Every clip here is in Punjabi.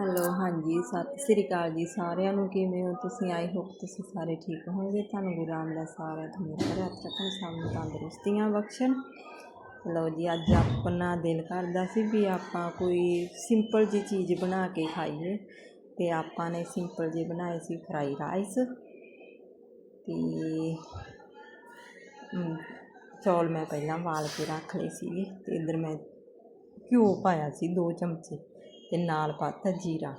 ਹੈਲੋ ਹਾਂਜੀ ਸਤਿ ਸ੍ਰੀ ਅਕਾਲ ਜੀ ਸਾਰਿਆਂ ਨੂੰ, ਕਿਵੇਂ ਹੋ ਤੁਸੀਂ? ਆਈ ਹੋਪ ਤੁਸੀਂ ਸਾਰੇ ਠੀਕ ਹੋਵੋਗੇ। ਤੁਹਾਨੂੰ ਗੁਰੂ ਰਾਮਦਾਸ ਸਾਰਿਆਂ ਤੋਂ ਮੇਰੇ ਹੱਥ ਰੱਖਣ ਸਭ ਨੂੰ ਤੰਦਰੁਸਤੀਆਂ ਬਖਸ਼ਣ। ਲਓ ਜੀ, ਅੱਜ ਆਪਣਾ ਦਿਲ ਕਰਦਾ ਸੀ ਵੀ ਆਪਾਂ ਕੋਈ ਸਿੰਪਲ ਜੀ ਚੀਜ਼ ਬਣਾ ਕੇ ਖਾਈਏ। ਤੇ ਆਪਾਂ ਨੇ ਸਿੰਪਲ ਜੀ ਬਣਾਏ ਸੀ ਫਰਾਈ ਰਾਈਸ ਤੇ ਚੌਲ ਮੈਂ ਪਹਿਲਾਂ ਵਾਲ ਕੇ ਰੱਖ ਲਏ ਸੀਗੇ ਤੇ ਇੱਧਰ ਮੈਂ ਘਿਓ ਪਾਇਆ ਸੀ 2 ਚਮਚੇ। ਅਤੇ ਨਾਲ ਪਾਤਾ ਜੀਰਾ।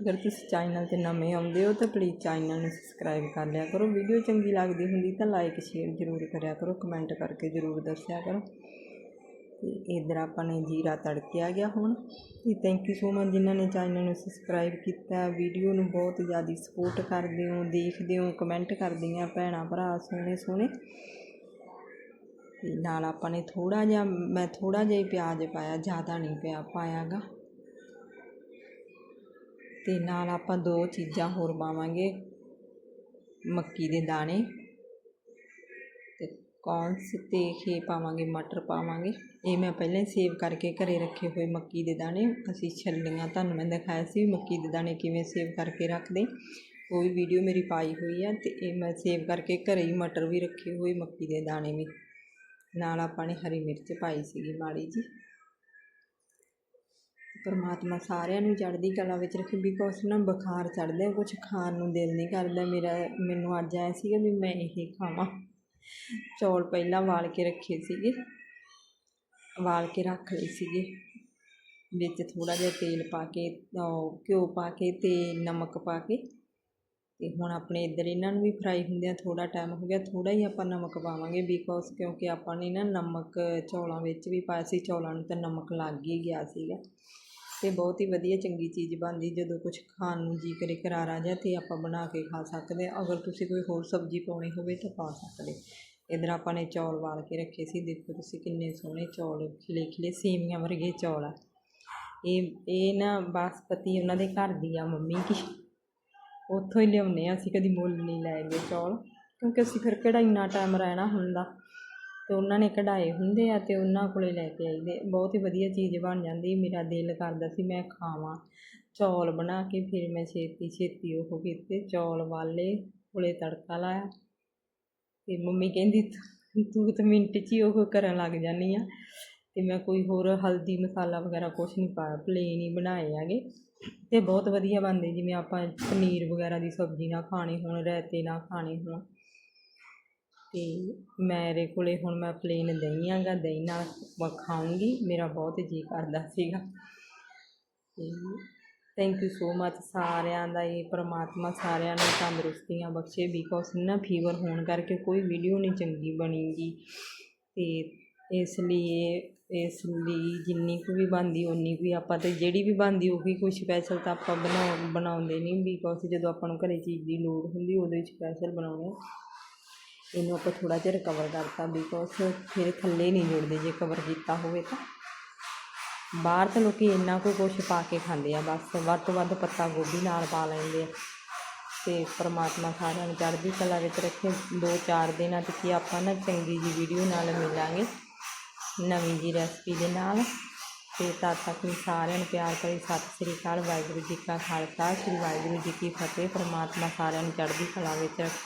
ਅਗਰ ਤੁਸੀਂ ਚੈਨਲ ਤੇ ਨਵੇਂ ਆਉਂਦੇ ਹੋ ਤਾਂ ਪਲੀਜ਼ ਚੈਨਲ ਨੂੰ ਸਬਸਕ੍ਰਾਈਬ ਕਰ ਲਿਆ ਕਰੋ। ਵੀਡੀਓ ਚੰਗੀ ਲੱਗਦੀ ਹੁੰਦੀ ਤਾਂ ਲਾਈਕ ਸ਼ੇਅਰ ਜ਼ਰੂਰ ਕਰਿਆ ਕਰੋ। ਕਮੈਂਟ ਕਰਕੇ ਜ਼ਰੂਰ ਦੱਸਿਆ ਕਰੋ। ਤੇ ਇਧਰ ਆਪਾਂ ਨੇ ਜੀਰਾ ਤੜਕਿਆ ਗਿਆ ਹੁਣ। ਤੇ ਥੈਂਕ ਯੂ ਸੋ ਮਚ ਜਿਨ੍ਹਾਂ ਨੇ ਚੈਨਲ ਨੂੰ ਸਬਸਕ੍ਰਾਈਬ ਕੀਤਾ। ਵੀਡੀਓ ਨੂੰ ਬਹੁਤ ਜ਼ਿਆਦਾ ਸਪੋਰਟ ਕਰਦੇ ਹੋ, ਦੇਖਦੇ ਹੋ ਕਮੈਂਟ ਕਰਦੀਆਂ ਭੈਣਾਂ, ਭਰਾ ਸੋਹਣੇ ਸੋਹਣੇ ਨਾਲ ਆਪਾਂ ਨੇ ਥੋੜ੍ਹਾ ਜਿਹਾ, ਮੈਂ ਥੋੜ੍ਹਾ ਜਿਹਾ ਹੀ ਪਿਆਜ਼ ਪਾਇਆ, ਜ਼ਿਆਦਾ ਨਹੀਂ ਪਿਆ ਪਾਇਆ ਗਾ ਅਤੇ ਨਾਲ ਆਪਾਂ ਦੋ ਚੀਜ਼ਾਂ ਹੋਰ ਪਾਵਾਂਗੇ, ਮੱਕੀ ਦੇ ਦਾਣੇ ਅਤੇ ਕੌਨਸ ਅਤੇ ਖੇ ਪਾਵਾਂਗੇ, ਮਟਰ ਪਾਵਾਂਗੇ। ਇਹ ਮੈਂ ਪਹਿਲਾਂ ਹੀ ਸੇਵ ਕਰਕੇ ਘਰੇ ਰੱਖੇ ਹੋਏ ਮੱਕੀ ਦੇ ਦਾਣੇ। ਅਸੀਂ ਛੱਲੀਆਂ, ਤੁਹਾਨੂੰ ਮੈਂ ਦਿਖਾਇਆ ਸੀ ਮੱਕੀ ਦੇ ਦਾਣੇ ਕਿਵੇਂ ਸੇਵ ਕਰਕੇ ਰੱਖਦੇ। ਉਹ ਵੀ ਵੀਡੀਓ ਮੇਰੀ ਪਾਈ ਹੋਈ ਆ ਤੇ ਇਹ ਮੈਂ ਸੇਵ ਕਰਕੇ ਘਰੇ ਹੀ ਮਟਰ ਵੀ ਰੱਖੇ ਹੋਏ, ਮੱਕੀ ਦੇ ਦਾਣੇ ਵੀ। ਨਾਲ ਆਪਾਂ ਨੇ ਹਰੀ ਮਿਰਚ ਪਾਈ ਸੀਗੀ ਮਾੜੀ ਜੀ ਪਰਮਾਤਮਾ ਸਾਰਿਆਂ ਨੂੰ ਚੜ੍ਹਦੀ ਕਲਾ ਵਿੱਚ ਰੱਖੇ ਬਿਕੋਜ਼ ਨਾ ਬੁਖਾਰ ਚੜ੍ਹਦਾ ਕੁਝ ਖਾਣ ਨੂੰ ਦਿਲ ਨਹੀਂ ਕਰਦਾ। ਮੇਰਾ, ਮੈਨੂੰ ਅੱਜ ਆਇਆ ਸੀਗਾ ਵੀ ਮੈਂ ਇਹ ਖਾਵਾਂ। ਚੌਲ ਪਹਿਲਾਂ ਵਾਲ ਕੇ ਰੱਖੇ ਸੀਗੇ। ਵਾਲ ਕੇ ਰੱਖ ਲਏ ਸੀਗੇ। ਵਿੱਚ ਥੋੜਾ ਜਿਹਾ ਤੇਲ ਪਾ ਕੇ ਘਿਓ ਪਾ ਕੇ ਤੇ ਨਮਕ ਪਾ ਕੇ ਅਤੇ ਹੁਣ ਆਪਣੇ ਇੱਧਰ ਇਹਨਾਂ ਨੂੰ ਵੀ ਫਰਾਈ ਹੁੰਦਿਆਂ ਥੋੜ੍ਹਾ ਟਾਈਮ ਹੋ ਗਿਆ, ਥੋੜ੍ਹਾ ਹੀ ਆਪਾਂ ਨਮਕ ਪਾਵਾਂਗੇ ਬਿਕੋਜ਼ ਕਿਉਂਕਿ ਆਪਾਂ ਨੇ ਨਾ ਨਮਕ ਚੌਲਾਂ ਵਿੱਚ ਵੀ ਪਾਇਆ ਸੀ, ਚੌਲਾਂ ਨੂੰ ਤਾਂ ਨਮਕ ਲੱਗ ਹੀ ਗਿਆ ਸੀਗਾ। ਅਤੇ ਬਹੁਤ ਹੀ ਵਧੀਆ ਚੰਗੀ ਚੀਜ਼ ਬਣਦੀ ਜਦੋਂ ਕੁਝ ਖਾਣ ਨੂੰ ਜੀ ਕਰੇ ਕਰਾਰਾ ਜਿਹਾ ਤੇ ਆਪਾਂ ਬਣਾ ਕੇ ਖਾ ਸਕਦੇ ਹਾਂ। ਅਗਰ ਤੁਸੀਂ ਕੋਈ ਹੋਰ ਸਬਜ਼ੀ ਪਾਉਣੀ ਹੋਵੇ ਤਾਂ ਪਾ ਸਕਦੇ। ਇੱਧਰ ਆਪਾਂ ਨੇ ਚੌਲ ਵਾਲ ਕੇ ਰੱਖੇ ਸੀ, ਦੇਖੋ ਤੁਸੀਂ ਕਿੰਨੇ ਸੋਹਣੇ ਚੌਲ, ਖਿਲੇ ਖਿਲੇ ਸੇਮੀਆਂ ਵਰਗੇ ਚੌਲ ਆ। ਇਹ ਇਹ ਨਾ ਬਾਸਪਤੀ ਉਹਨਾਂ ਦੇ ਘਰ ਦੀ ਆ ਮੰਮੀ ਕੀ ਉੱਥੋਂ ਹੀ ਲਿਆਉਂਦੇ ਹਾਂ, ਅਸੀਂ ਕਦੀ ਮੁੱਲ ਨਹੀਂ ਲੈ ਗਏ ਚੌਲ, ਕਿਉਂਕਿ ਅਸੀਂ ਫਿਰ ਕਿਹੜਾ ਇੰਨਾ ਟਾਈਮ ਰਹਿਣਾ ਹੁੰਦਾ। ਅਤੇ ਉਹਨਾਂ ਨੇ ਕਢਾਏ ਹੁੰਦੇ ਆ ਅਤੇ ਉਹਨਾਂ ਕੋਲੇ ਲੈ ਕੇ ਆਈਦੇ। ਬਹੁਤ ਹੀ ਵਧੀਆ ਚੀਜ਼ ਬਣ ਜਾਂਦੀ, ਮੇਰਾ ਦਿਲ ਕਰਦਾ ਸੀ ਮੈਂ ਖਾਵਾਂ। ਚੌਲ ਬਣਾ ਕੇ ਫਿਰ ਮੈਂ ਛੇਤੀ ਛੇਤੀ ਉਹ ਕੀਤੇ, ਚੌਲ ਵਾਲੇ ਕੋਲੇ ਤੜਕਾ ਲਾਇਆ। ਅਤੇ ਮੰਮੀ ਕਹਿੰਦੀ, ਤੂੰ ਤਾਂ ਮਿੰਟ 'ਚ ਹੀ ਉਹ ਕਰਨ ਲੱਗ ਜਾਂਦੀ ਆ। ਅਤੇ ਮੈਂ ਕੋਈ ਹੋਰ ਹਲਦੀ ਮਸਾਲਾ ਵਗੈਰਾ ਕੁਛ ਨਹੀਂ ਪਾਇਆ ਪਲੇਨ ਹੀ ਬਣਾਏ ਹੈਗੇ। ਤੇ ਬਹੁਤ ਵਧੀਆ ਬਣਦੇ, ਜਿਵੇਂ ਆਪਾਂ ਪਨੀਰ ਵਗੈਰਾ ਦੀ ਸਬਜ਼ੀ ਨਾਲ ਖਾਣੇ ਹੋਣ, ਰਾਇਤੇ ਨਾਲ ਖਾਣੇ ਹੋਣ। ਤੇ ਮੇਰੇ ਕੋਲੇ ਹੁਣ ਮੈਂ ਪਲੇਨ ਦਹੀਂ ਆਗਾ, ਦਹੀਂ ਨਾਲ ਮੈਂ ਖਾਊਂਗੀ, ਮੇਰਾ ਬਹੁਤ ਜੀ ਕਰਦਾ ਸੀਗਾ। ਤੇ ਥੈਂਕ ਯੂ ਸੋ ਮਚ ਸਾਰਿਆਂ ਦਾ, ਇਹ ਪ੍ਰਮਾਤਮਾ ਸਾਰਿਆਂ ਨੂੰ ਤੰਦਰੁਸਤੀਆਂ ਬਖਸ਼ੇ ਬਿਕੋਜ਼ ਨਾ ਫੀਵਰ ਹੋਣ ਕਰਕੇ ਕੋਈ ਵੀਡੀਓ ਨਹੀਂ ਚੰਗੀ ਬਣੀਗੀ। ਤੇ ਇਸ ਲਈ ਇਹ ਇਸ ਲਈ ਜਿੰਨੀ ਕੁ ਵੀ ਬਣਦੀ ਉਨੀ ਕੁ ਹੀ ਆਪਾਂ ਤਾਂ ਜਿਹੜੀ ਵੀ ਬਣਦੀ, ਉਹੀ ਕੋਈ ਸਪੈਸ਼ਲ ਤਾਂ ਆਪਾਂ ਬਣਾ, ਬਣਾਉਂਦੇ ਨਹੀਂ ਬਿਕੋਜ਼ ਜਦੋਂ ਆਪਾਂ ਨੂੰ ਘਰੇ ਚੀਜ਼ ਦੀ ਲੋੜ ਹੁੰਦੀ ਉਦੋਂ ਵਿੱਚ ਸਪੈਸ਼ਲ ਬਣਾਉਂਦੇ ਹਾਂ। ਇਹਨੂੰ ਆਪਾਂ ਥੋੜ੍ਹਾ ਜਿਹਾ ਕਵਰ ਕਰਤਾ ਬਿਕੋਜ਼ ਫਿਰ ਥੱਲੇ ਨਹੀਂ ਜੁੜਦੇ, ਜੇ ਕਵਰ ਕੀਤਾ ਹੋਵੇ ਤਾਂ। ਬਾਹਰ ਤਾਂ ਲੋਕੀ ਇੰਨਾ ਕੁ ਕੁਛ ਪਾ ਕੇ ਖਾਂਦੇ ਆ, ਬਸ ਵੱਧ ਤੋਂ ਵੱਧ ਪੱਤਾ ਗੋਭੀ ਨਾਲ ਪਾ ਲੈਂਦੇ ਆ। ਤੇ ਪ੍ਰਮਾਤਮਾ ਸਾਰਿਆਂ ਨੂੰ ਚੜ੍ਹਦੀ ਕਲਾ ਵਿੱਚ ਰੱਖੇ। ਦੋ ਚਾਰ ਦਿਨਾਂ ਤੱਕ ਹੀ ਆਪਾਂ ਨਾ ਚੰਗੀ ਜੀ ਵੀਡੀਓ ਨਾਲ ਮਿਲਾਂਗੇ। ਨਵੀਂ ਜੀ ਰੈਸਪੀ ਦੇ ਨਾਲ। ਤੇ ਤਦ ਤੱਕ ਲਈ ਸਾਰਿਆਂ ਨੂੰ ਪਿਆਰ ਭਰੀ ਸਤਿ ਸ੍ਰੀ ਅਕਾਲ। ਵਾਹਿਗੁਰੂ ਜੀ ਕਾ ਖਾਲਸਾ। ਸ੍ਰੀ ਵਾਹਿਗੁਰੂ ਜੀ ਕੀ ਫਤਿਹ। ਪਰਮਾਤਮਾ ਸਾਰਿਆਂ ਨੂੰ ਚੜ੍ਹਦੀ ਕਲਾ ਵਿੱਚ ਰੱਖੇ।